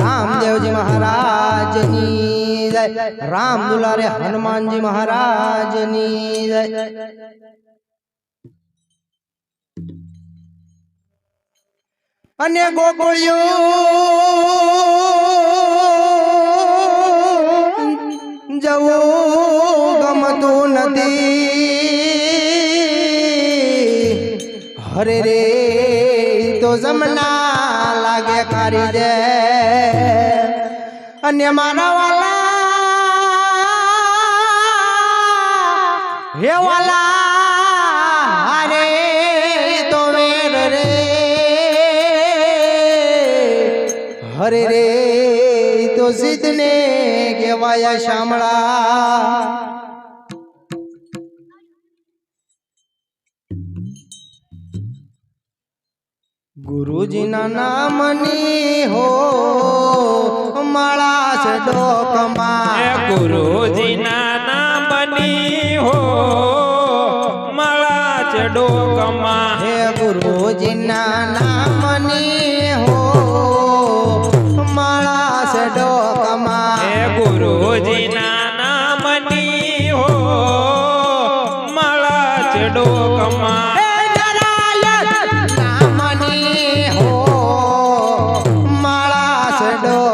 રામદેવજી મહારાજની જય. રામ દુલારે હનુમાનજી મહારાજની જય. અને ગોગોળિયો જવું ગમતું નથી. હરે રે, તો જમના લાગે કરી દે અને મારા વાલા, હે વાલા અરે તો વેર રે. હરે રે, તો સિદ્ધને કહેવાય શામળા. ગુરુજીના નામની હો માળા છે ડોકમાં. ગુરુજીના નામની હો માળા છે ડોકમાં. હે ગુરુજીના નામની હો માળા છે ડોકમાં. હે ગુરુજીના નામની હો માળા છે ડોકમાં. ভালো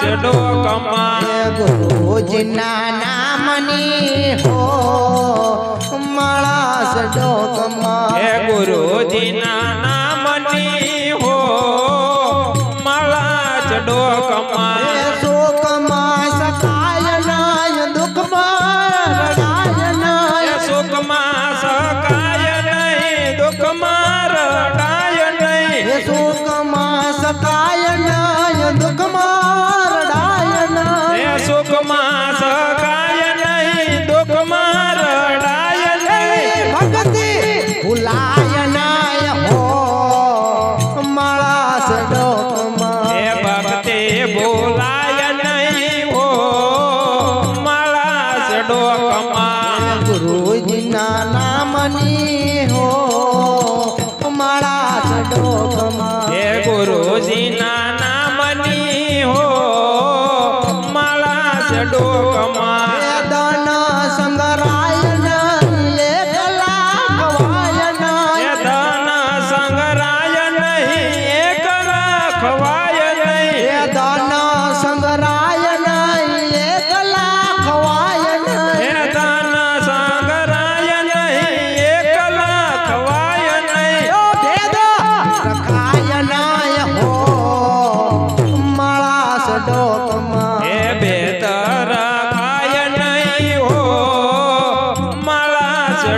જેડો કમા. ગુરુજીના નામની હો માળાસ ડોકમા હે ગુરુજીના નામની હો માળાસ ડોકમા શોકમાં સકાય નાય દુઃખમાં રડાય નાય. શોકમાં સકાય નહીં દુઃખમાં રડાય નાય. દુઃખમાં হয়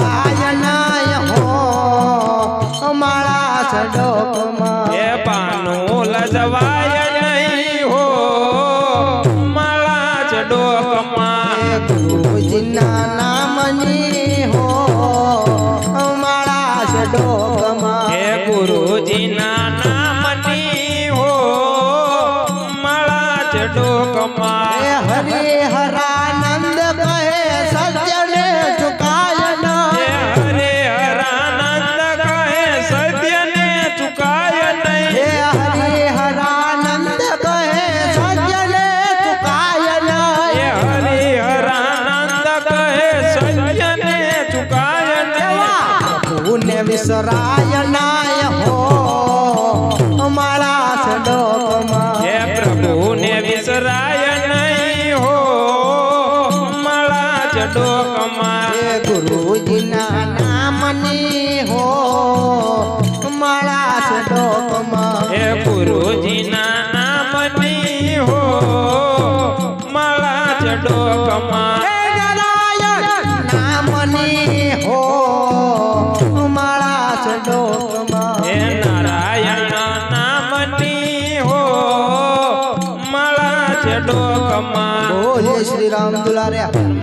નહીં હો માળા સડોકમાં એ પાનું લજવાય નહીં હો. માળા જ ડોકમાં. એ ગુરુજીના નામની હો. માળા સડોકમાં હે ગુરુજીના નામની હો માળા જ હરે હરાનંદ માળા